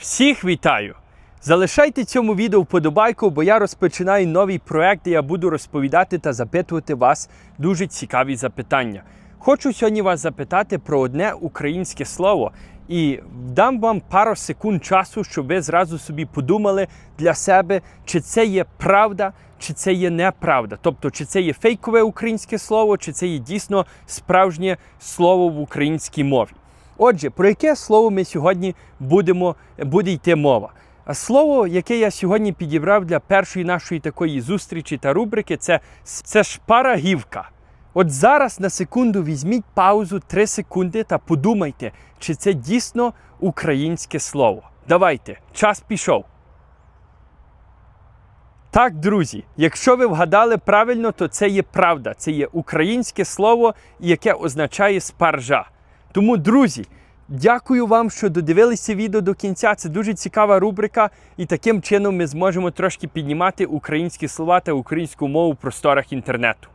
Всіх вітаю! Залишайте цьому відео вподобайку, бо я розпочинаю новий проект, де я буду розповідати та запитувати вас дуже цікаві запитання. Хочу сьогодні вас запитати про одне українське слово і дам вам пару секунд часу, щоб ви зразу собі подумали для себе, чи це є правда, чи це є неправда. Тобто, чи це є фейкове українське слово, чи це є дійсно справжнє слово в українській мові. Отже, про яке слово ми сьогодні будемо, буде йти мова? А слово, яке я сьогодні підібрав для першої нашої такої зустрічі та рубрики, це, це шпарагівка. От зараз на секунду візьміть паузу 3 секунди та подумайте, чи це дійсно українське слово. Давайте, час пішов. Так, друзі, якщо ви вгадали правильно, то це є правда. Це є українське слово, яке означає спаржа. Тому, друзі, дякую вам, що додивилися відео до кінця. Це дуже цікава рубрика, і таким чином ми зможемо трошки піднімати українські слова та українську мову в просторах інтернету.